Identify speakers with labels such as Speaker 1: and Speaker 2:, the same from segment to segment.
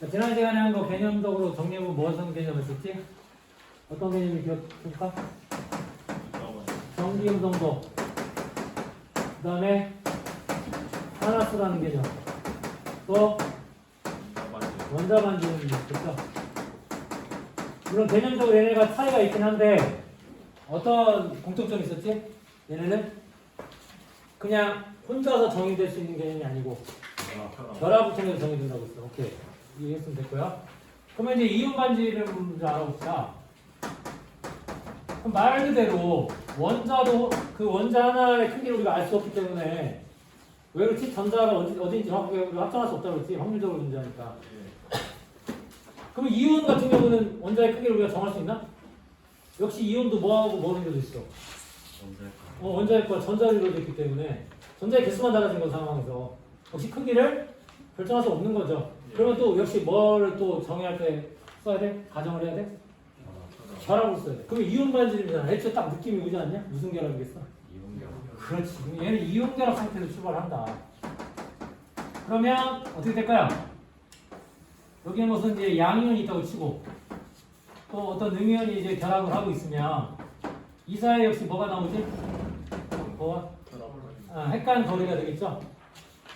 Speaker 1: 자, 지난 시간에 한 거 개념적으로 정리해보면 무슨 개념을 썼지? 어떤 개념이 기억할까? 정기음 정도. 그 다음에 하나수라는 개념. 또 원자 반지름 있겠죠? 물론 개념적으로 얘네가 차이가 있긴 한데 어떤 공통점이 있었지? 얘네는 그냥 혼자서 정의될 수 있는 개념이 아니고 결합을 통해서 정의된다고 했어. 오케이. 이해했으면 됐고요. 그러면 이제 이온 반지름 좀 알아봅시다. 그럼 말 그대로 원자도 그 원자 하나의 크기를 우리가 알 수 없기 때문에 왜 그렇지? 전자가 어디, 어디인지 확- 확정할 수 없다고 그랬지? 확률적으로 존재하니까. 그럼 이온 같은 경우는 원자의 크기를 우리가 정할 수 있나? 역시 이온도 뭐하고 뭐로 이루어져 있어? 어, 원자의 거 전자로 이루어져 있기 때문에 전자의 개수만 달라진 건 상황에서 역시 크기를 결정할 수 없는 거죠. 그러면 또 역시 뭐를 또 정의할 때 써야 돼? 가정을 해야 돼? 결합을 써야 돼. 그러면 이온 반지름이잖아. 애초에 딱 느낌이 오지 않냐? 무슨 결합이겠어? 그렇지. 그럼 얘는 이온 결합 상태에서 출발한다. 그러면 어떻게 될까요? 여기에 무슨 이제 양이온이 있다고 치고 또 어떤 음이온이 이제 결합을 하고 있으면 이 사이에 역시 뭐가 나오지? 뭐가? 아, 핵간 거리가 되겠죠?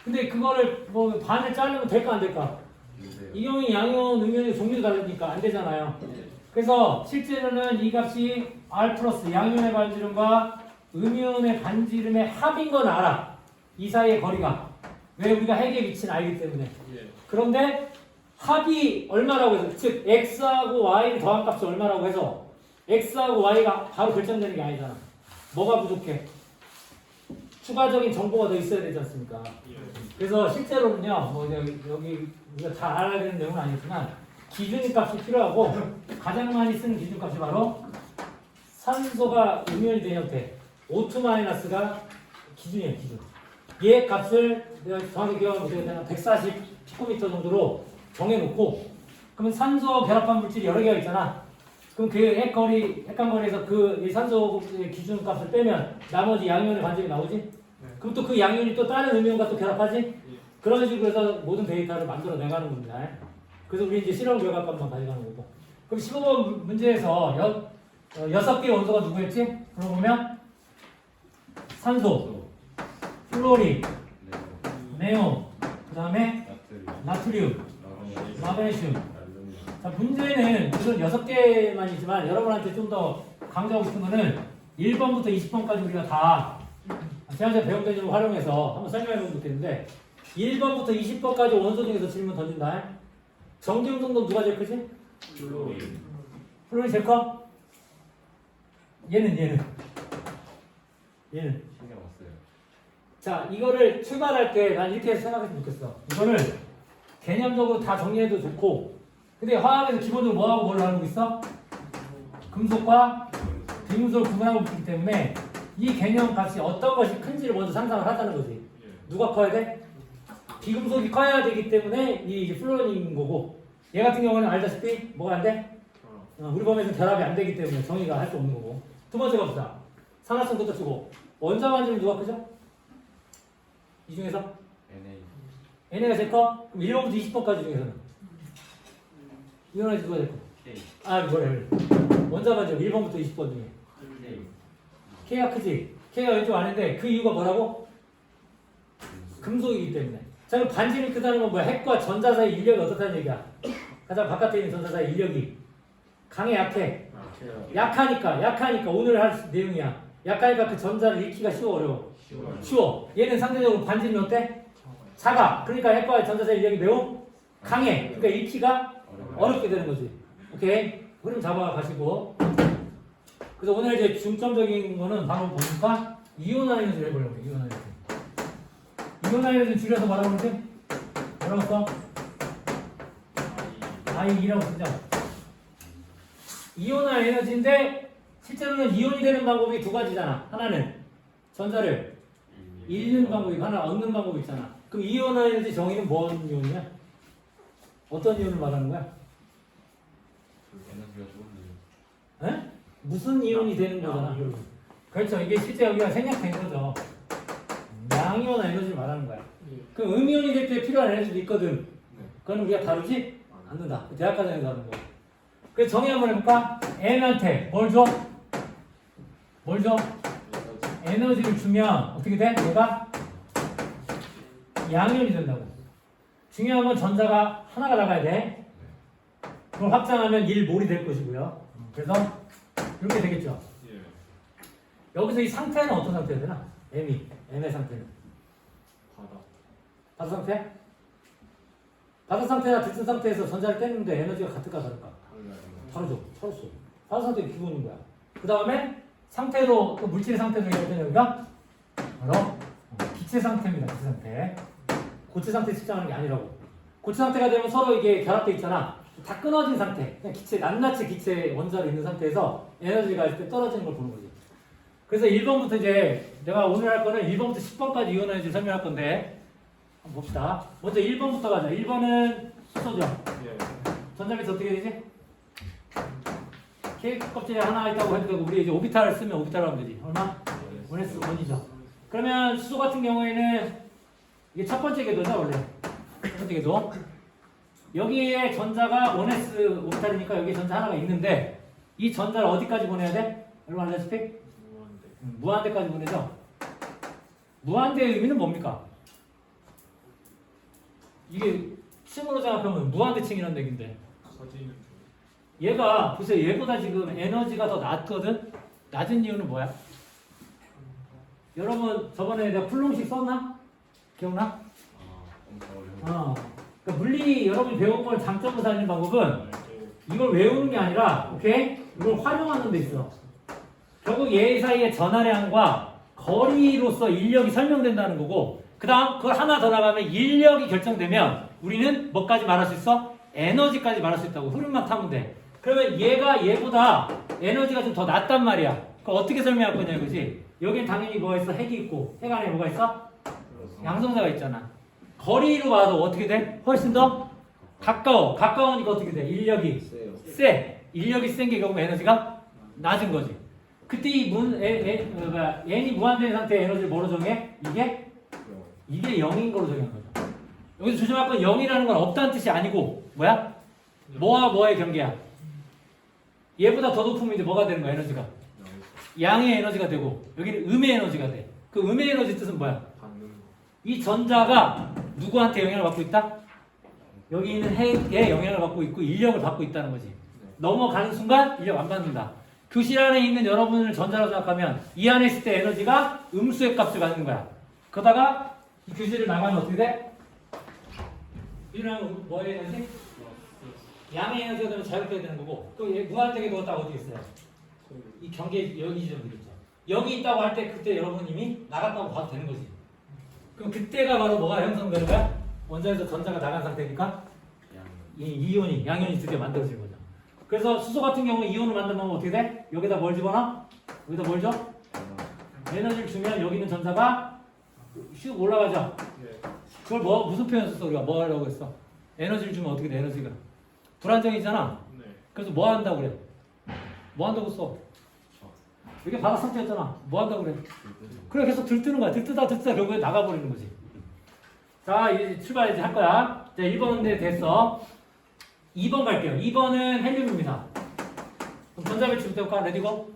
Speaker 1: 근데 그거를 뭐 반을 자르면 될까 안 될까? 이온이 양이온, 음이온이 종류도 다르니까 안 되잖아요. 그래서 실제로는 이 값이 R 플러스 양이온의 반지름과 음이온의 반지름의 합인 건 알아. 이 사이의 거리가. 왜 우리가 핵의 위치는 알기 때문에. 그런데 합이 얼마라고 해서 즉 x하고 y를 더한 값이 얼마라고 해서 x하고 y가 바로 결정되는 게 아니잖아. 뭐가 부족해? 추가적인 정보가 더 있어야 되지 않습니까? 그래서 실제로는요, 뭐 여기, 여기 우리가 다 알아야 되는 내용은 아니지만 기준 값이 필요하고 가장 많이 쓰는 기준 값이 바로 산소가 음이온이 된 형태 O2 마이너스가 기준이에요, 기준. 얘 값을 내가 정확히 기억하면 되겠다. 140 피코미터 정도로 정해놓고 그러면 산소 결합한 물질이 여러 개가 있잖아. 그럼 그 핵거리, 핵간거리에서 그이 산소 기준 값을 빼면 나머지 양이온의 반지름이 나오지? 그럼 또 그 양이온이 또 다른 음이온과 또 결합하지? 그런 식으로 해서 모든 데이터를 만들어 내가는 겁니다. 그래서 우리 이제 실험 결과값만 가져가는 거고. 그럼 15번 문제에서 여, 어, 여섯 개의 원소가 누구였지? 그러보면 산소, 플로린, 네온, 그 다음에 나트륨, 마그네슘. 자, 문제는 우선 여섯 개만이지만 여러분한테 좀 더 강조하고 싶은 거는 1번부터 20번까지 우리가 다 지난주에 배운 개념을 활용해서 한번 설명해 보면 좋겠는데 1번부터 20번까지 원소 중에서 질문 던진다. 정기용 정도 누가 제일 크지? 플로린 제일 커? 얘는 얘는 얘는 자 이거를 출발할 때 난 이렇게 생각했으면 좋겠어 이거를 개념적으로 다 정리해도 좋고 근데 화학에서 기본적으로 뭐하고 뭘 나누고 있어? 금속과 비금속을 구분하고 있기 때문에 이 개념 값이 어떤 것이 큰지를 먼저 상상을 하자는 거지. 누가 커야 돼? 비금속이 커야 되기 때문에 이 이제 플로린인 거고. 얘 같은 경우는 알다시피 뭐가 안 돼? 어, 우리 범위에서 결합이 안 되기 때문에 정의가 할 수 없는 거고. 두 번째 봅시다 산화성부터 쓰고. 원자 반지름 누가 크죠? 이 중에서? 얘네가 제일 커? 그럼 1번부터 20번까지 중에서는? 이거는 누가 제일 커? 아 뭐래 원자 반지름 1번부터 20번 중에 K가 크지? K가 왼쪽 아닌데 그 이유가 뭐라고? 금속이기 때문에 자 그럼 반지름이 크다는 건 뭐야? 핵과 전자 사이 인력이 어떻다는 얘기야? 가장 바깥에 있는 전자 사이 인력이 강해 약해? 약하니까 약하니까 오늘 할 내용이야 약하니까 그 전자를 잃기가 쉬워 어려워 쉬워 얘는 상대적으로 반지름이 어때? 작아 그러니까 핵과 전자 사이 인력이 매우 강해 그러니까 잃기가 어렵게 되는 거지 오케이 흐름 잡아가시고 그래서 오늘 이제 중점적인 거는 바로 뭡니까? 이온 아이온을 해보려고 해 이온 아이온 이온 아이온을 줄여서 말하면 돼? 뭐라고 써? I2라고 쓰죠 이온화 에너지인데 실제로는 이온이 되는 방법이 두 가지잖아 하나는 전자를 잃는 방법이 하나 얻는 방법이 있잖아 그럼 이온화 에너지 정의는 뭔 이온이야? 어떤 이온을 말하는 거야? 에? 무슨 이온이 되는 거잖아. 그렇죠. 이게 실제 여기가 생략된 거죠. 양이온 에너지를 말하는 거야. 그 음이온이 될 때 필요한 에너지도 있거든. 그건 우리가 다루지 안 된다. 대학 과정에서 하는 거. 그래서 정의 한번 해볼까? N한테 뭘 줘? 뭘 줘? 에너지를 주면 어떻게 돼? 얘가 양면이 된다고. 중요한 건 전자가 하나가 나가야 돼. 그걸 확장하면 1몰이 될 것이고요. 그래서 이렇게 되겠죠.
Speaker 2: 예.
Speaker 1: 여기서 이 상태는 어떤 상태야 되나? M이 M의 상태는
Speaker 2: 바다.
Speaker 1: 바다 상태? 바다 상태나 들뜬 상태에서 전자를 떼는데 에너지가 같을까 다를까? 다르죠. 차렸어. 바다 상태가 기본인 거야. 그 다음에 상태로 또 물질의 상태로 얘기하면 여기가 바로 어, 기체 상태입니다. 기체 상태. 고체 상태 측정하는 게 아니라고. 고체 상태가 되면 서로 이게 결합돼 있잖아. 다 끊어진 상태. 그냥 기체 낱낱이 기체 원자로 있는 상태에서 에너지가 때 떨어지는 걸 보는 거지. 그래서 1번부터 이제 내가 오늘 할 거는 1번부터 10번까지 이온 에너지 설명할 건데 한번 봅시다. 먼저 1번부터 가자. 1번은 수소죠.
Speaker 2: 예.
Speaker 1: 전자비트 어떻게 되지? 케이크 껍질에 하나 있다고 해도 되고 우리 이제 오비탈을 쓰면 오비탈 하면 되지. 얼마? 원S 원이죠. 그러면 수소 같은 경우에는 이게 첫 번째 궤도죠 원래. 첫 번째 궤도. 여기에 전자가 원S 오비탈이니까 여기 전자 하나가 있는데 이 전자를 어디까지 보내야 돼? 여러분 알다시피
Speaker 2: 무한대.
Speaker 1: 음, 무한대까지 보내죠. 무한대의 의미는 뭡니까? 이게 층으로 생각하면 무한대층이라는 얘기인데. 얘가 보세요 얘보다 지금 에너지가 더 낮거든 낮은 이유는 뭐야? 여러분 저번에 내가 풀롱식 썼나? 기억나?
Speaker 2: 아. 어.
Speaker 1: 그러니까 물리 여러분이 배운 걸 장점으로 살리는 방법은 이걸 외우는 게 아니라 오케이? 이걸 활용하는 데 있어 결국 얘 사이의 전하량과 거리로서 인력이 설명된다는 거고 그 다음 그걸 하나 더 나가면 인력이 결정되면 우리는 뭐까지 말할 수 있어? 에너지까지 말할 수 있다고 흐름만 타면 돼 그러면 얘가 얘보다 에너지가 좀 더 낮단 말이야 그거 어떻게 설명할 거냐 이거지 여긴 당연히 뭐가 있어? 핵이 있고 핵 안에 뭐가 있어? 양성자가 있잖아 거리로 봐도 어떻게 돼? 훨씬 더 가까워 가까우니까 어떻게 돼? 인력이
Speaker 2: 세요.
Speaker 1: 세 인력이 센 게 결국 에너지가 낮은 거지. 그때 이 문, 에, 에, 어, 뭐야, n이 무한된 상태의 에너지를 뭐로 정해? 이게 이게 0인 걸로 정한 거죠. 여기서 조심할 건 0이라는 건 없다는 뜻이 아니고 뭐야? 뭐와 뭐의 경계야? 얘보다 더 높으면 이제 뭐가 되는 거야 에너지가? 양의 에너지가 되고 여기는 음의 에너지가 돼. 그 음의 에너지 뜻은 뭐야? 이 전자가 누구한테 영향을 받고 있다? 여기 있는 핵에 영향을 받고 있고 인력을 받고 있다는 거지. 넘어가는 순간 인력 안 받는다. 교실 안에 있는 여러분을 전자로 생각하면 이 안에 있을 때 에너지가 음수의 값을 받는 거야. 그러다가 이 교실을 나가면 어떻게 돼? 이랑 뭐의 에너지? 양의 에너지가 되면 자유롭게 되는 거고 또얘 무한대게 넣었다 어디 있어요? 이 경계 여기 지점 있죠. 여기 있다고 할 때 그때 여러분 이미 나갔다고 봐도 되는 거지. 그럼 그때가 바로 뭐가 형성되는 거야? 원자에서 전자가 나간 상태니까 이 이온이 양이온이 드디어 만들어진 거죠. 그래서 수소 같은 경우 이온을 만들면 어떻게 돼? 여기다 뭘 집어넣어? 여기다 뭘 줘? 에너지를 주면 여기 있는 전자가 슉 올라가죠.
Speaker 2: 예.
Speaker 1: 그걸 뭐 무슨 표현 썼어 우리가 뭐 하려고 했어? 에너지를 주면 어떻게 돼? 에너지가 불안정이잖아.
Speaker 2: 네.
Speaker 1: 그래서 뭐 한다고 그래? 뭐 한다고 써? 이게 바닥 상태였잖아. 뭐 한다고 그래? 그래 계속 들뜨는 거야. 들뜨다 들뜨다 결국에 나가버리는 거지. 자 이제 출발 이제 할 거야. 자 1번인데 됐어. 2번 갈게요. 2번은 헬륨입니다. 그럼 전자배치 부터 해볼까? 레디고?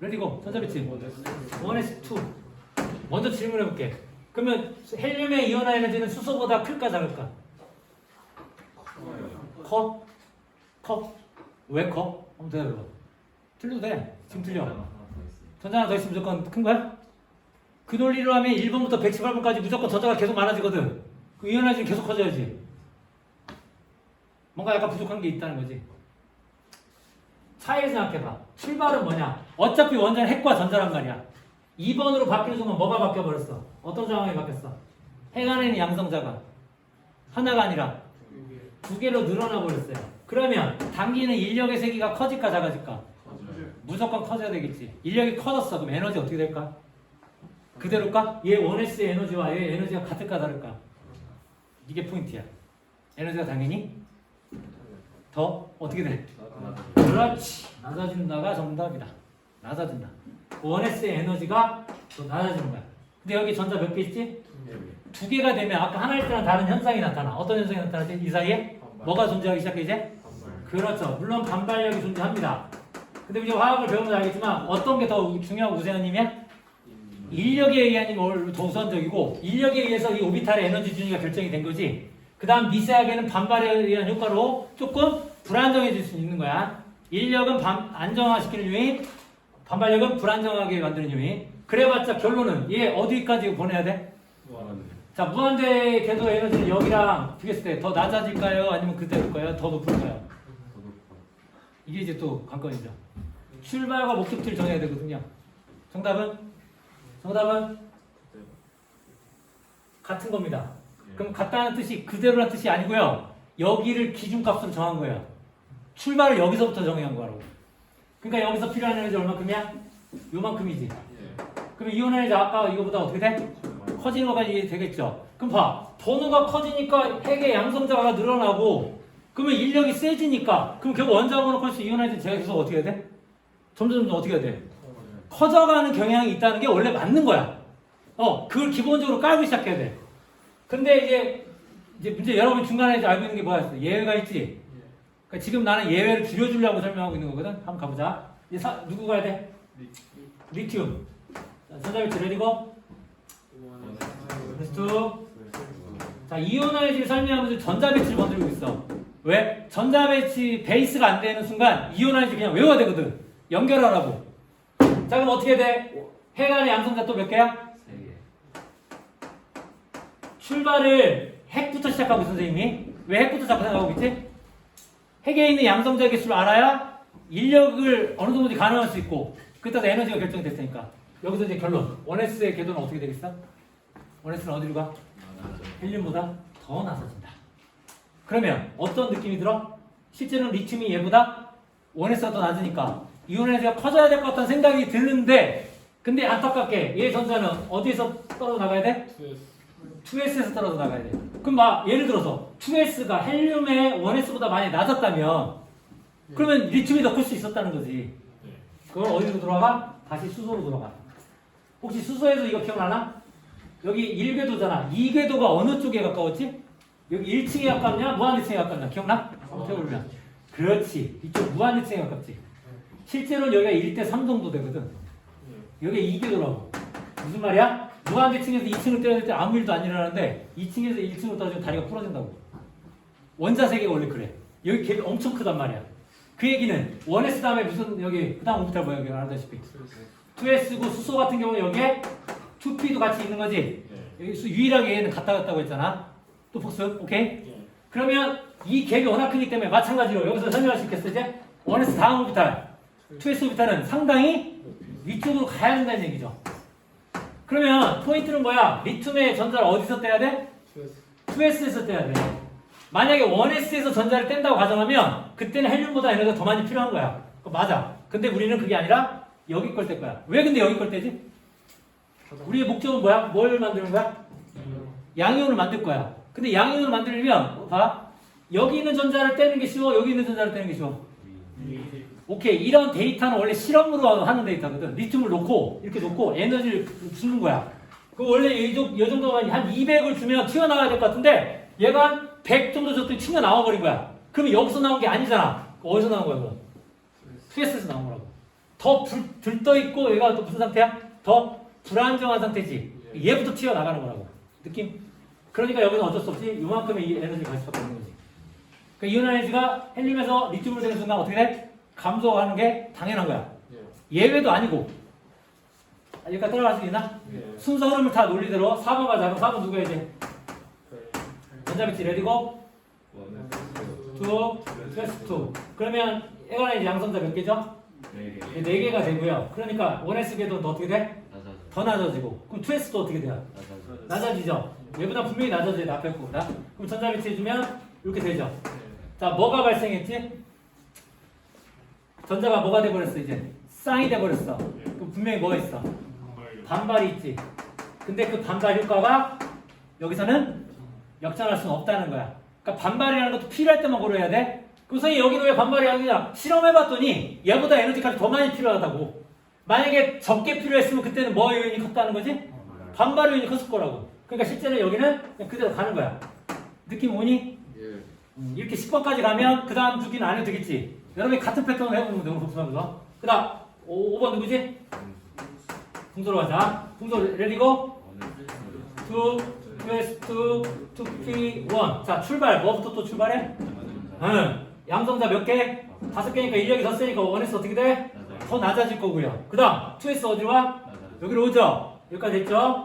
Speaker 1: 레디고. 전자배치. 1S2. 먼저 질문해볼게. 그러면 헬륨의 이온화 에너지는 수소보다 클까 작을까? 커? 커? 왜 커? 한번 대답해봐. 틀려도 돼. 지금 틀려. 전자 하나 더 있으면 무조건 큰 거야? 그 논리로 하면 1번부터 118번까지 무조건 전자가 계속 많아지거든. 그 이온화지는 계속 커져야지. 뭔가 약간 부족한 게 있다는 거지. 차이를 생각해봐. 출발은 뭐냐? 어차피 원자는 핵과 전자란 말이야. 2번으로 바뀌는 순간 뭐가 바뀌어버렸어? 어떤 상황이 바뀌었어? 핵 안에 있는 양성자가 하나가 아니라 두 개로 늘어나 버렸어요. 그러면 당기는 인력의 세기가 커질까 작아질까? 무조건 커져야 되겠지. 인력이 커졌어. 그럼 에너지 어떻게 될까? 그대로일까? 얘 1S의 에너지와 얘 에너지가 같을까 다를까? 이게 포인트야. 에너지가 당연히 더 어떻게 돼? 그렇지. 낮아진다가 정답이다. 낮아진다. 1S의 에너지가 더 낮아지는 거야. 근데 여기 전자 몇 개 있지? 두 개가 되면 아까 하나일 때랑 다른 현상이 나타나. 어떤 현상이 나타나지? 이 사이에? 뭐가 존재하기 시작해 이제? 그렇죠. 물론 반발력이 존재합니다. 근데 이제 화학을 배우면 알겠지만 어떤 게 더 중요하고 우세한님이야? 인력에 의한 힘이 더 우선적이고 인력에 의해서 이 오비탈의 에너지 준위가 결정이 된 거지. 그 다음 미세하게는 반발에 의한 효과로 조금 불안정해질 수 있는 거야. 인력은 반, 안정화시키는 요인, 반발력은 불안정하게 만드는 요인. 그래봤자 결론은 얘 어디까지 보내야 돼?
Speaker 2: 무한.
Speaker 1: 자, 무한대 궤도 에너지는 여기랑 비교했을 때 더 낮아질까요? 아니면 그대로일까요? 더 높을까요? 이게 이제 또 관건이죠. 출발과 목적지를 정해야 되거든요. 정답은? 정답은 같은 겁니다. 그럼 같다는 뜻이 그대로라는 뜻이 아니고요. 여기를 기준값으로 정한 거예요. 출발을 여기서부터 정한 거라고. 그러니까 여기서 필요한 에너지 얼마큼이야? 요만큼이지.
Speaker 2: 예.
Speaker 1: 그럼 이온 에너지 아까 이거보다 어떻게 돼? 커지는 거가 이해 되겠죠. 그럼 봐. 번호가 커지니까 핵의 양성자가 늘어나고 그러면 인력이 세지니까 그럼 결국 원자번호 커서 이온 에너지 제가 계속 어떻게 해야 돼? 점점 점점 어떻게 해야 돼? 커져가는 경향이 있다는 게 원래 맞는 거야. 어, 그걸 기본적으로 깔고 시작해야 돼. 근데 이제 이제 문제 여러분 중간에 알고 있는 게 뭐야? 예외가 있지. 그러니까 지금 나는 예외를 줄여주려고 설명하고 있는 거거든. 한번 가보자. 이제 사, 누구 가야 돼? 리튬. 자, 전자배치 레디고. 베스트. 자, 이온화의질 설명하면서 전자배치를 건드리고 있어. 왜? 전자배치 베이스가 안 되는 순간 이온화의질 그냥 외워야 되거든. 연결하라고. 자, 그럼 어떻게 돼? 핵안의 양성자 또 몇 개야? 출발을 핵부터 시작하고 선생님이. 왜 핵부터 생각하고 있지? 핵에 있는 양성자 개수를 알아야 인력을 어느 정도 가능할 수 있고, 그때 에너지가 결정됐으니까. 여기서 이제 결론. 1S의 궤도는 어떻게 되겠어? 1S는 어디로 가? 헬륨보다 더 낮아진다. 그러면 어떤 느낌이 들어? 실제로는 리튬이 얘보다 1S가 더 낮으니까 이온 에너지가 커져야 될 것 같다는 생각이 드는데 근데 안타깝게 얘 전자는 어디에서 떨어져 나가야 돼? 2S에서 떨어져 나가야 돼. 그럼 막 예를 들어서 2S가 헬륨의 1S보다 많이 낮았다면 그러면 리튬이 더 클 수 있었다는 거지.
Speaker 2: 네.
Speaker 1: 그걸 어디로 돌아가? 다시 수소로 돌아가. 혹시 수소에서 이거 기억나나? 여기 1궤도잖아. 2궤도가 어느 쪽에 가까웠지? 여기 1층에 가깝냐? 무한리층에 가깝냐? 기억나? 한번 해보면. 그렇지. 이쪽 무한리층에 가깝지. 실제로는 여기가 1대 3 정도 되거든. 여기 2궤도라고. 무슨 말이야? 무한리층에서 2층을 때릴 때 아무 일도 안 일어나는데 2층에서 1층으로 떨어지면 다리가 부러진다고. 원자 세계가 원래 그래. 여기 갭이 엄청 크단 말이야. 그 얘기는 1S 다음에 무슨 여기 그 다음 오비탈 뭐야 여기 알다시피 2S고 수소 같은 경우는 여기에 2P도 같이 있는 거지. 여기 수 유일하게 얘는 갔다 갔다고 했잖아. 또 복습, 오케이? 그러면 이 갭이 워낙 크기 때문에 마찬가지로 여기서 설명할 수 있겠어 이제? 1S 다음 오비탈, 2S 오비탈은 상당히 위쪽으로 가야 된다는 얘기죠. 그러면 포인트는 뭐야? 리튬의 전자를 어디서 떼야 돼? 2S에서 떼야 돼. 만약에 1S에서 전자를 뗀다고 가정하면 그때는 헬륨보다 에너지가 더 많이 필요한 거야. 맞아. 근데 우리는 그게 아니라 여기 걸 뗄 거야. 왜 근데 여기 걸 떼지? 우리의 목적은 뭐야? 뭘 만드는 거야? 양이온을 만들 거야. 근데 양이온을 만들려면 봐. 여기 있는 전자를 떼는 게 쉬워. 여기 있는 전자를 떼는 게 쉬워. 오케이. 이런 데이터는 원래 실험으로 하는 데이터거든. 리튬을 놓고 이렇게 놓고 에너지를 주는 거야. 그 원래 이, 정- 이 정도면 한 200을 주면 튀어나와야 될 것 같은데 얘가 한 100 정도 줬더니 튀어나와 버린 거야. 그러면 여기서 나온 게 아니잖아. 어디서 나온 거야, 그럼? 2S에서 나온 거라고. 더 불, 들떠 있고 얘가 또 무슨 상태야? 더 불안정한 상태지. 얘부터 튀어나가는 거라고. 느낌? 그러니까 여기는 어쩔 수 없이 요만큼의 이 에너지가 갈 수밖에 없는 거지. 그 이온 에너지가 헬륨에서 리튬으로 되는 순간 어떻게 돼? 감소하는 게 당연한 거야. 예외도 아니고. 아, 여기까지 따라갈 수 있나? 순서 흐름을 다 논리대로 4번 가자. 그럼 4번 누구 해야 돼? 전자배치 레디고 투, 플러스 투. 그러면 얘가 이제 양성자 몇 개죠? 네 개가 되고요. 그러니까 1S 궤도 더 어떻게 돼? 더 낮아지고. 그럼 2S도 어떻게 돼요? 낮아지죠. 얘보다 분명히 낮아져야 돼. 앞에 거보다. 그럼 전자배치 해주면 이렇게 되죠. 자, 뭐가 발생했지? 전자가 뭐가 돼버렸어 이제? 쌍이 돼버렸어. 그럼 분명히 뭐가 있어? 반발이 있지. 근데 그 반발 효과가 여기서는 역전할 수는 없다는 거야. 그러니까 반발이라는 것도 필요할 때만 고려해야 돼. 그럼 선생님 여기는 왜 반발이 아니냐? 실험해봤더니 얘보다 에너지값이 더 많이 필요하다고. 만약에 적게 필요했으면 그때는 뭐 요인이 컸다는 거지? 반발 요인이 컸을 거라고. 그러니까 실제는 여기는 그대로 가는 거야. 느낌 오니? 음, 이렇게 10번까지 가면 그 다음 주기는 안 해도 되겠지. 여러분이 같은 패턴을 해보면 돼, 오늘 복습하면서. 그 다음, 5, 번 누구지? 풍소로 가자. 풍소 레디고? 투, 웨스 투, 투피, 원. 자, 출발. 뭐부터 또 출발해? 응. 양성자 몇 개? 다섯 개니까 인력이 더 세니까 원에서 어떻게 돼? 더 낮아질 거고요. 그 다음, 2S 어디로 와? 여기로 오죠? 여기까지 됐죠?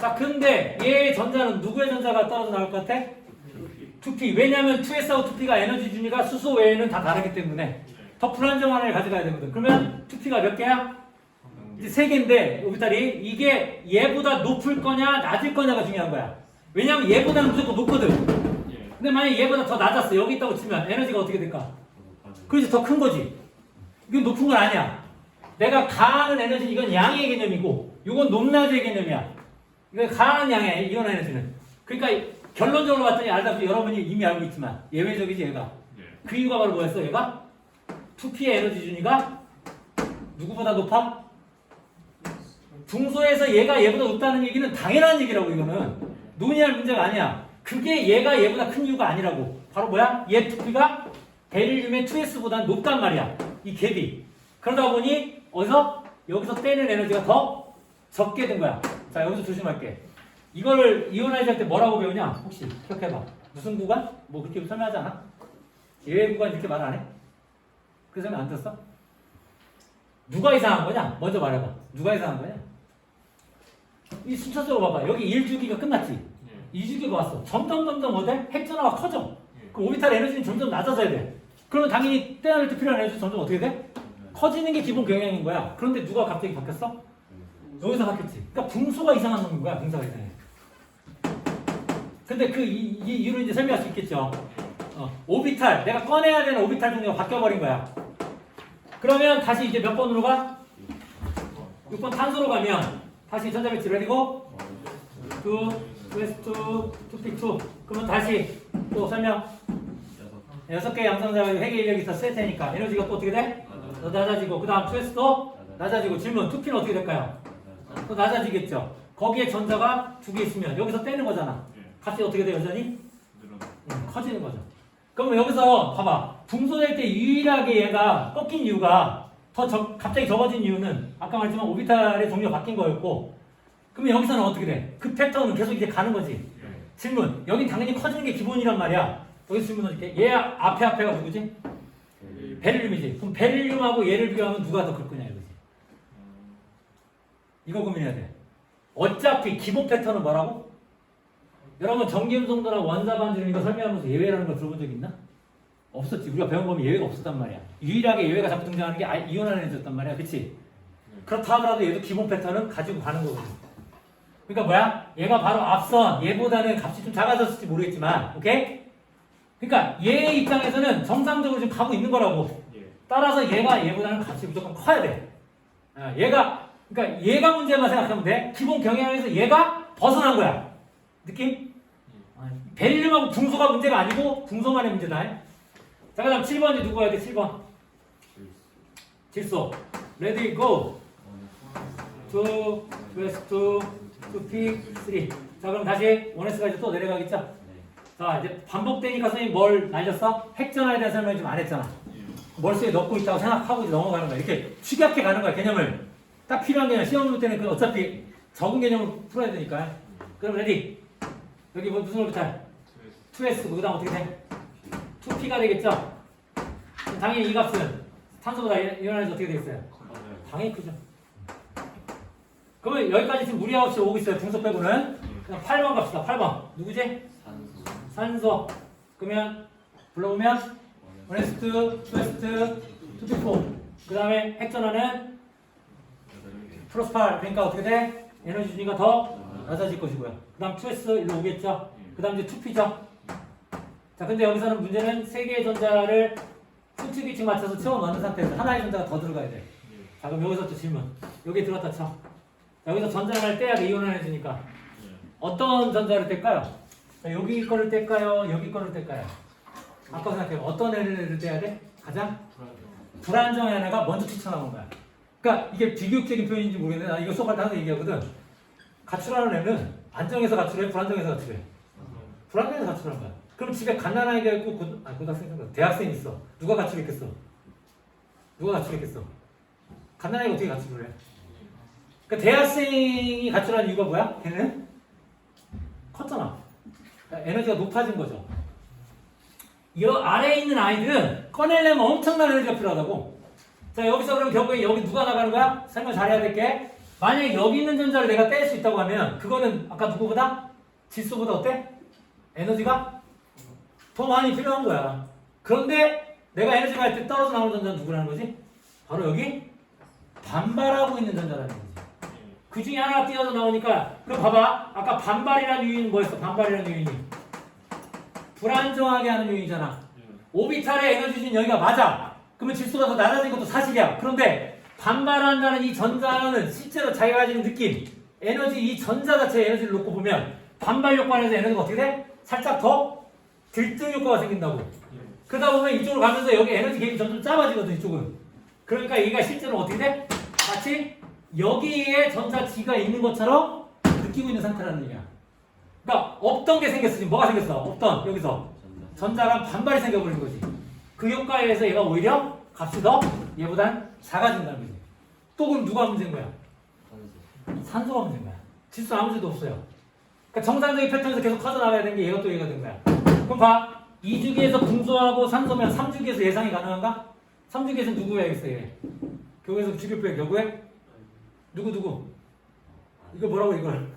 Speaker 1: 자, 근데 얘의 전자는 누구의 전자가 떨어져 나올 것 같아? 2P. 왜냐면 2S하고 2P가 에너지 준위가 수소 외에는 다 다르기 때문에 더 불안정한을 가져가야 되거든. 그러면 2P가 몇 개야? 이제 세 개인데 오비탈이 이게 얘보다 높을 거냐 낮을 거냐가 중요한 거야. 왜냐면 얘보다는 무조건 높거든. 근데 만약 얘보다 더 낮았어. 여기 있다고 치면 에너지가 어떻게 될까? 그래서 더 큰 거지. 이건 높은 건 아니야. 내가 가하는 에너지 이건 양의 개념이고 이건 높낮의 개념이야. 이건 가하는 양의 이온 에너지는. 그러니까 결론적으로 봤더니 알다시피 여러분이 이미 알고 있지만 예외적이지 얘가. 그 이유가 바로 뭐였어 얘가? 2P의 에너지 준위가 누구보다 높아? 중소에서 얘가 얘보다 높다는 얘기는 당연한 얘기라고 이거는 논의할 문제가 아니야. 그게 얘가 얘보다 큰 이유가 아니라고. 바로 뭐야? 얘 2P가 베릴륨의 2S보다 높단 말이야. 이 갭이. 그러다 보니 어디서 여기서 떼는 에너지가 더 적게 된 거야. 자 여기서 조심할게. 이거를 이온화이즈 할 때 뭐라고 배우냐? 혹시 기억해봐. 무슨 구간? 뭐 그렇게 설명하지 않아? 예외 구간 이렇게 말 안 해? 그 설명 안 들었어? 누가 이상한 거냐? 먼저 말해봐. 누가 이상한 거냐? 이 순차적으로 봐봐. 여기 1주기가 끝났지? 2주기가 왔어. 점점 점점 어때? 핵전화가 커져. 그 오비탈 에너지는 점점 낮아져야 돼. 그러면 당연히 떼어낼 때 필요한 에너지 점점 어떻게 돼? 커지는 게 기본 경향인 거야. 그런데 누가 갑자기 바뀌었어? 여기서 바뀌었지. 그러니까 붕소가 이상한 놈인 거야. 붕소가 이상해. 근데 그 이, 이 이유를 이제 설명할 수 있겠죠. 어, 오비탈, 내가 꺼내야 되는 오비탈 종류가 바뀌어버린 거야. 그러면 다시 이제 몇 번으로 가? 6번 탄소로 가면 다시 전자 배치 레디고 2, 웨스트 2, 2픽2 그러면 다시 또 설명 여섯 개의 양성자가 회계 인력이 있어 쓸 테니까 에너지가 또 어떻게 돼? 더 낮아지고 그 다음 트웨스도 낮아지고 질문 2P는 어떻게 될까요? 또 낮아지겠죠 거기에 전자가 두 개 있으면 여기서 떼는 거잖아 값이 어떻게 돼 여전히? 음, 커지는 거죠. 그러면 여기서 봐봐. 붕소될 때 유일하게 얘가 꺾인 이유가 더 적- 갑자기 적어진 이유는 아까 말했지만 오비탈의 종류가 바뀐 거였고 그러면 여기서는 어떻게 돼? 그 패턴은 계속 이제 가는 거지. 질문. 여긴 당연히 커지는 게 기본이란 말이야. 여기 질문 넣을게. 얘 앞에 앞에가 누구지? 베릴륨이지. 그럼 베릴륨하고 얘를 비교하면 누가 더 클 거냐 이거 고민해야 돼. 어차피 기본 패턴은 뭐라고? 여러분 전기음성도나 원자반지름 이거 설명하면서 예외라는 걸 들어본 적 있나? 없었지. 우리가 배운 거면 예외가 없었단 말이야. 유일하게 예외가 자꾸 등장하는 게 아- 이온화는 에너지였단 말이야. 그치? 그렇다 하더라도 얘도 기본 패턴은 가지고 가는 거거든. 그러니까 뭐야? 얘가 바로 앞선 얘보다는 값이 좀 작아졌을지 모르겠지만 오케이? 그러니까 얘 입장에서는 정상적으로 지금 가고 있는 거라고. 따라서 얘가 얘보다는 값이 무조건 커야 돼. 아, 얘가 그러니까 얘가 문제만 생각하면 돼. 기본 경향에서 얘가 벗어난 거야. 느낌? 아, 베릴륨하고 붕소가 문제가 아니고 붕소만의 문제다. 자, 그다음 7번이 누구 해야 돼? 7번. 질소. 레디 고. 투, 웨스트, 투, 픽, 쓰리. 자, 그럼 다시 원에스까지 또 내려가겠죠? 자, 이제 반복되니까 선생님 뭘 날렸어? 핵전화에 대한 설명 좀 안 했잖아. 머릿속에 넣고 있다고 생각하고 이제 넘어가는 거야. 이렇게 축약해 가는 거야, 개념을. 딱 필요한 개념. 시험 볼 때는 그 어차피 적은 개념을 풀어야 되니까. 그럼 레디. 여기 뭐 무슨 오비탈? 2S, 그 다음 어떻게 돼? 2P가 되겠죠? 당연히 이 값은 탄소보다 이온화해서 어떻게 되겠어요? 당연히 크죠. 그러면 여기까지 지금 무리하고 없이 오고 있어요. 분석 빼고는. 그럼 8번 갑시다. 8번. 누구지? 산소. 그러면 불러보면 원에스트, 투에스트, 투피포. 그 다음에 핵전화는 프로스팔. 그러니까 어떻게 돼? 에너지 준위가 더 낮아질 것이고요. 그 다음 2S 일로 오겠죠. 그 다음 이제 2P죠. 자, 근데 여기서는 문제는 세 개의 전자를 수치기층 맞춰서 채워 넣는 상태에서 하나의 전자가 더 들어가야 돼. 자, 그럼 여기서 또 질문. 여기 들어갔다 쳐. 자, 여기서 전자를 떼야 돼. 이온화해주니까. 어떤 전자를 뗄까요? 자, 여기 거를 뗄까요? 여기 거를 뗄까요? 아까 생각해요. 어떤 애를 떼야 돼? 가장 불안정한 애가 먼저 튀쳐나온 거야. 그러니까 이게 비교육적인 표현인지 모르겠는데 나 이거 수업할 때 항상 얘기하거든. 가출하는 애는 안정해서 가출해, 불안정해서 가출해. 불안정해서 가출하는 거야. 그럼 집에 갓난아이가 있고 고, 아, 고등학생 대학생 있어. 누가 가출을 했겠어? 누가 가출을 했겠어? 갓난아이가 어떻게 가출을 해? 그러니까 대학생이 가출한 이유가 뭐야? 걔는 컸잖아. 그러니까 에너지가 높아진 거죠. 이 아래에 있는 아이들은 꺼내려면 엄청난 에너지가 필요하다고. 자 여기서 그럼 결국에 여기 누가 나가는 거야? 설명 잘해야 될 게. 만약에 여기 있는 전자를 내가 뺄수 있다고 하면 그거는 아까 누구보다 질소보다 어때? 에너지가 더 많이 필요한 거야. 그런데 내가 에너지가 할 때 떨어져 나오는 전자는 누구라는 거지? 바로 여기 반발하고 있는 전자라는 거지. 그 중에 하나가 띄어서 나오니까 그럼 봐봐 아까 반발이라는 요인은 뭐였어? 반발이라는 요인이 불안정하게 하는 요인이잖아. 오비탈의 에너지는 여기가 맞아. 그러면 질소가 더 낮아진 것도 사실이야. 그런데 반발한다는 이 전자는 실제로 자기가 가지는 느낌, 에너지 이 전자 자체의 에너지를 놓고 보면 반발 효과에서 에너지가 어떻게 돼? 살짝 더 들뜬 효과가 생긴다고. 그러다 보면 이쪽으로 가면서 여기 에너지 갭이 점점 짧아지거든 이쪽은. 그러니까 얘가 실제로 어떻게 돼? 마치 여기에 전자 G가 있는 것처럼 느끼고 있는 상태라는 얘기야. 그러니까 없던 게 생겼어 지금 뭐가 생겼어? 없던 여기서 전자랑 반발이 생겨버린 거지. 그 효과에 의해서 얘가 오히려 값이 더 얘보단 작아진다는 거지. 또 그럼 누가 문제인 거야? 산소가 문제인 거야. 질소 아무 죄도 없어요. 그러니까 정상적인 패턴에서 계속 커져나가야 되는 게 얘가 또 얘가 된 거야. 그럼 봐. 2주기에서 금소하고 산소면 3주기에서 예상이 가능한가? 3주기에서 누구 해야겠어 얘? 교구에서 주기표에 교구에? 누구 누구? 이거 뭐라고 이걸?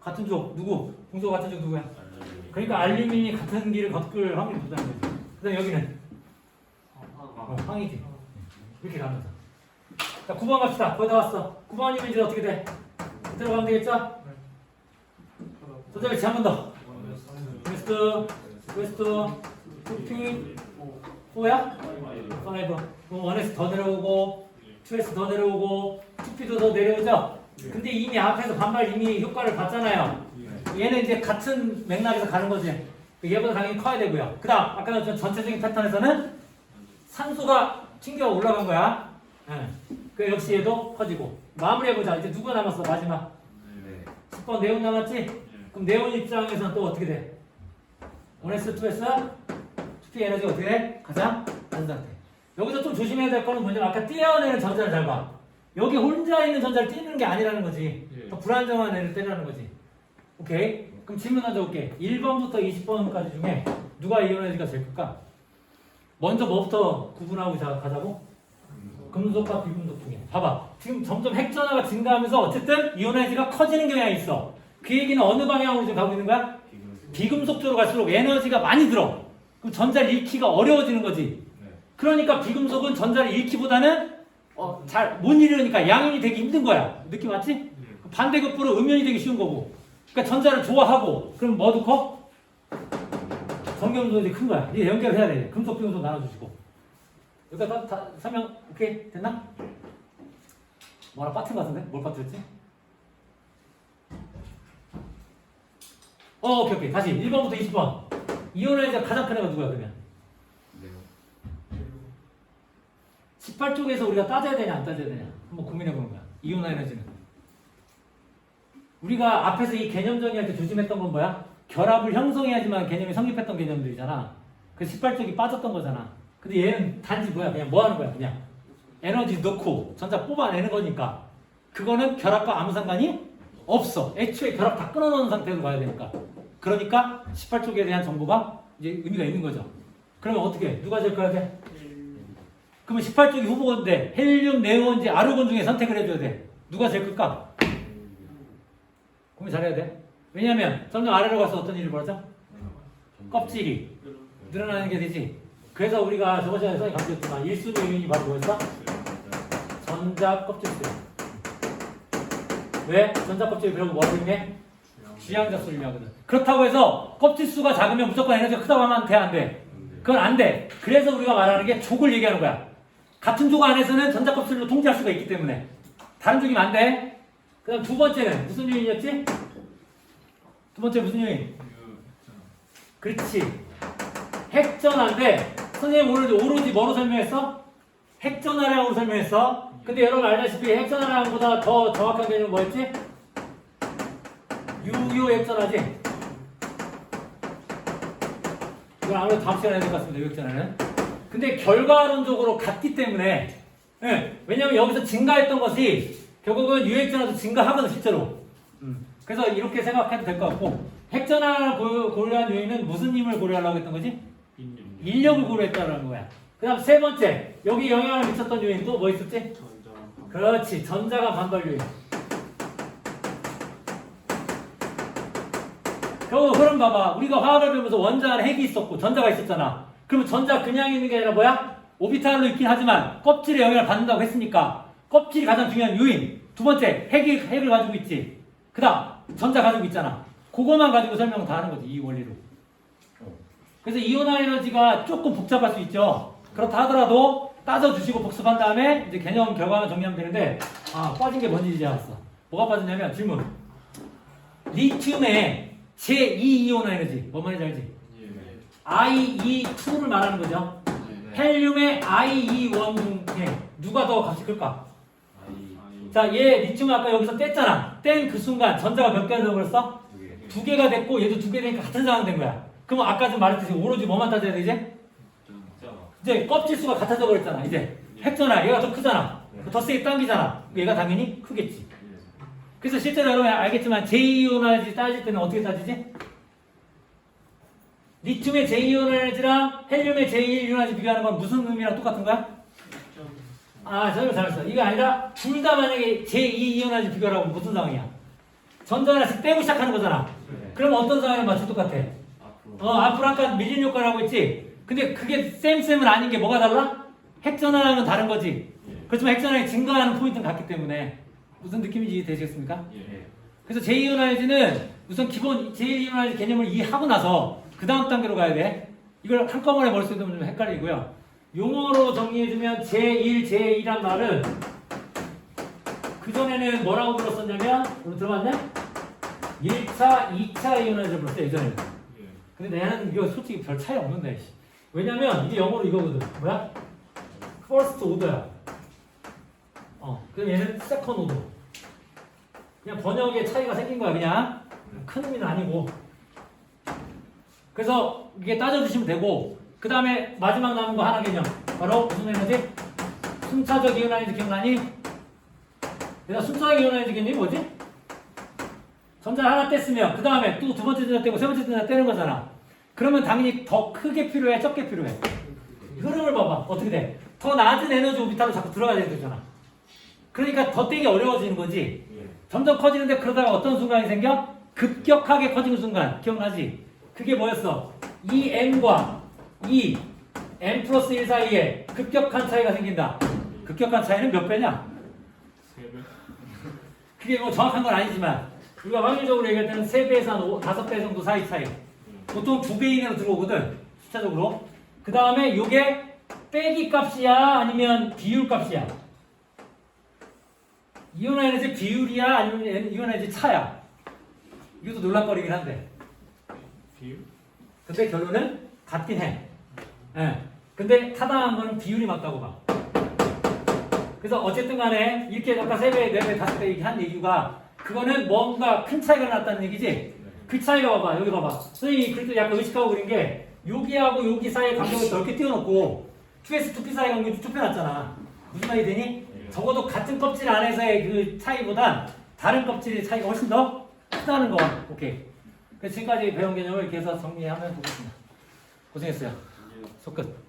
Speaker 1: 같은 쪽 누구? 공소 같은 쪽 누구야? 그러니까 알루미늄이 같은 길을 걷을 확률이 높다는 거지. 그다음 여기는 어, 황이지. 이렇게 가면서. 자, 9번 갑시다. 거의 다 왔어. 9번이면 이제 어떻게 돼? 들어가면 되겠죠? 도전을 한번 더. 웨스트, 웨스트, 투피, 4야? 5. 그럼 원에서 더 내려오고, 2에서 더 내려오고, 2피도 더 내려오죠? 근데 이미 앞에서 반발 이미 효과를 봤잖아요. 얘는 이제 같은 맥락에서 가는 거지. 얘보다 당연히 커야 되고요. 그 다음, 아까 전 전체적인 패턴에서는 산소가 튕겨 올라간 거야. 예. 그 역시 얘도 커지고. 마무리해보자. 이제 누가 남았어? 마지막. 10번 네온 남았지? 그럼 네온 입장에서는 또 어떻게 돼? 1S, 2S, 2P 에너지가 어떻게 돼? 가장 낮은 상태. 여기서 좀 조심해야 될 거는 뭐냐면 아까 띄어내는 전자를 잘 봐. 여기 혼자 있는 전자를 띄는 게 아니라는 거지.
Speaker 2: 예.
Speaker 1: 더 불안정한 애를 떼라는 거지. 오케이? 그럼 질문 먼저 볼게. 1번부터 20번까지 중에 누가 이온 에너지가 제일 클까? 먼저 뭐부터 구분하고 자- 가자고? 금속과 비금속 중에. 봐봐. 지금 점점 핵전화가 증가하면서 어쨌든 이온 에너지가 커지는 경향이 있어. 그 얘기는 어느 방향으로 지금 가고 있는 거야? 비금속 쪽으로 갈수록 에너지가 많이 들어. 그럼 전자를 잃기가 어려워지는 거지. 그러니까 비금속은 전자를 잃기보다는 어, 잘 못 잃으니까 양면이 되기 힘든 거야. 느낌 맞지? 반대급부로 음면이 되기 쉬운 거고. 그러니까 전자를 좋아하고 그럼 뭐도 커? 전기음속이 큰 거야. 이게 연결해야 돼. 금속 비금속 나눠주시고. 여기가 다, 다 설명 오케이 됐나? 뭐라 빠진 거 같은데? 뭘 빠뜨렸지? 어 오케이 오케이 다시 1번부터 20번 이온에서 가장 큰 애가 누구야 그러면? 18쪽에서 우리가 따져야 되냐 안 따져야 되냐 한번 고민해 보는 거야 이온 에너지는 우리가 앞에서 이 개념 정의할 때 조심했던 건 뭐야? 결합을 형성해야지만 개념이 성립했던 개념들이잖아. 그 18쪽이 빠졌던 거잖아. 근데 얘는 단지 뭐야? 그냥 뭐 하는 거야? 그냥 에너지 넣고 전자 뽑아내는 거니까. 그거는 결합과 아무 상관이 없어. 애초에 결합 다 끊어놓은 상태로 가야 되니까. 그러니까 18쪽에 대한 정보가 이제 의미가 있는 거죠. 그러면 어떻게 누가 제일 커야 돼? 그러면 18쪽이 후보인데 헬륨, 네온지 아르곤 중에 선택을 해줘야 돼. 누가 제일 클까? 고민 잘해야 돼. 왜냐면 점점 아래로 가서 어떤 일이 벌어져? 껍질이 늘어나는 게 되지. 그래서 우리가 저번 시간에 써니 강조했지만 1순위 요인이 바로 뭐였어? 전자 껍질수. 왜? 전자 껍질 그러고 뭐라고 의미해? 주양자수 의미하거든. 그렇다고 해서 껍질 수가 작으면 무조건 에너지가 크다고 하면 돼, 안 돼? 그건 안 돼. 그래서 우리가 말하는 게 족을 얘기하는 거야. 같은 족 안에서는 전자 껍질로 통제할 수가 있기 때문에. 다른 족이면 안 돼. 그 다음 두 번째는 무슨 요인이었지? 두 번째 무슨 요인? 그렇지. 핵전화인데, 선생님 오늘 오로지 뭐로 설명했어? 핵전화라고 설명했어. 근데 여러분 알다시피 핵전화량보다 더 정확한 개념은 뭐였지? 유효 핵전화지? 이건 아무래도 다음 시간에 해야 될 것 같습니다. 유역전에는. 근데 결과론적으로 같기 때문에 예, 왜냐면 여기서 증가했던 것이 결국은 유액전화도 증가하거든 실제로. 음, 그래서 이렇게 생각해도 될 것 같고 핵전화를 고- 고려한 요인은 무슨 힘을 고려하려고 했던 거지?
Speaker 2: 인력.
Speaker 1: 인력을 고려했다는 거야. 그 다음 세 번째 여기 영향을 미쳤던 요인 또 뭐 있었지? 그렇지 전자가 반발 요인. 결국 흐름 봐봐. 우리가 화학을 배우면서 원자 안에 핵이 있었고 전자가 있었잖아. 그러면 전자 그냥 있는 게 아니라 뭐야? 오비탈로 있긴 하지만 껍질에 영향을 받는다고 했으니까 껍질이 가장 중요한 요인. 두 번째 핵이 핵을 가지고 있지. 그 다음 전자 가지고 있잖아. 그거만 가지고 설명 다 하는 거지 이 원리로. 그래서 이온화 에너지가 조금 복잡할 수 있죠. 그렇다 하더라도 따져주시고 복습한 다음에 이제 개념 결과만 정리하면 되는데 아 빠진 게 뭔지 이제 알았어. 뭐가 빠졌냐면 질문. 리튬의 제2 이온화 에너지 뭔 말인지 알지?
Speaker 2: 예.
Speaker 1: IE2를 말하는 거죠.
Speaker 2: 네.
Speaker 1: 헬륨의 IE1 중에 누가 더 값이 클까? 자, 얘 리튬 아까 여기서 뗐잖아. 뗀 그 순간 전자가 몇 개가 되어버렸어? 두 개가 됐고 얘도 두 개 되니까 같은 상황 된 거야. 그럼 아까 좀 말했듯이 오로지 뭐만 따져야 돼 이제? 이제 껍질 수가 같아져 버렸잖아. 이제 핵전화 얘가 더 크잖아. 더 세게 당기잖아. 얘가 당연히 크겠지. 그래서 실제로 여러분 알겠지만 제2이온화지 따질 때는 어떻게 따지지? 리튬의 제2이온화지랑 헬륨의 제1이온화지 비교하는 건 무슨 의미랑 똑같은 거야? 아, 잘못 잘했어. 이게 아니라 둘 다 만약에 제2 이온화지 비교하라고 무슨 상황이야? 전자 하나씩 빼고 시작하는 거잖아. 그럼 어떤 상황에 맞춰 똑같아? 어, 앞으로 아까 밀린 효과라고 했지? 근데 그게 쌤쌤은 아닌 게 뭐가 달라? 핵전환하면 다른 거지. 그렇지만 핵전환이 증가하는 포인트는 같기 때문에 무슨 느낌인지 되시겠습니까?
Speaker 2: 예.
Speaker 1: 그래서 제2 이온화이즈는 우선 기본 제2이온화이즈 개념을 이해하고 나서 그 다음 단계로 가야 돼. 이걸 한꺼번에 머릿속에 좀 헷갈리고요. 용어로 정리해주면 제1, 제2란 말은 그전에는 뭐라고 불렀었냐면 오늘 들어봤냐? 1차, 2차 이온화이즈를 불렀어요 예전에는.
Speaker 2: 예.
Speaker 1: 근데 나는 이거 솔직히 별 차이 없는데. 씨. 왜냐면 이게 영어로 이거거든. 뭐야? first order야. 어, 그럼 얘는 second order. 그냥 번역에 차이가 생긴 거야, 그냥. 큰 의미는 아니고. 그래서 이게 따져주시면 되고, 그 다음에 마지막 남은 거 하나 개념. 바로 무슨 에너지? 순차적 이온화이즈 기억나니? 내가 순차적 이온화이즈 개념이 뭐지? 전자 하나 뗐으면 그 다음에 또 두 번째 전자 떼고 세 번째 전자 떼는 거잖아. 그러면 당연히 더 크게 필요해, 적게 필요해. 흐름을 봐봐. 어떻게 돼? 더 낮은 에너지 오비탈로 자꾸 들어가야 되잖아. 그러니까 더 떼기 어려워지는 거지.
Speaker 2: 예.
Speaker 1: 점점 커지는데 그러다가 어떤 순간이 생겨? 급격하게 커지는 순간. 기억나지? 그게 뭐였어? 이 m과 이 m 플러스 1 사이에 급격한 차이가 생긴다. 급격한 차이는 몇 배냐? 그게 뭐 정확한 건 아니지만 우리가 확률적으로 얘기할 때는 3배에서 한 5, 5배 정도 사이 차이. 보통 2배 이내로 들어오거든. 숫자적으로. 그 다음에 요게 빼기 값이야? 아니면 비율 값이야? 이온화 에너지 비율이야? 아니면 에- 이온화 에너지 차야? 이것도 놀랍거리긴 한데.
Speaker 2: 비율?
Speaker 1: 근데 결론은 같긴 해. 예. 근데 타당한 거는 비율이 맞다고 봐. 그래서 어쨌든 간에 이렇게 아까 3배, 4배, 5배 얘기한 얘기가 그거는 뭔가 큰 차이가 났다는 얘기지? 그 차이가 봐봐. 여기 봐봐. 선생님이 그래도 약간 의식하고 그린 게 여기하고 여기 사이의 간격을 넓게 띄워놓고 2S, 2P 사이 간격을 좁혀 놨잖아. 무슨 말이 되니? 적어도 같은 껍질 안에서의 그 차이보단 다른 껍질의 차이가 훨씬 더 크다는 거. 오케이. 그래서 지금까지 배운 개념을 이렇게 해서 정리하면 되겠습니다. 고생했어요.
Speaker 2: 예.
Speaker 1: 손끝.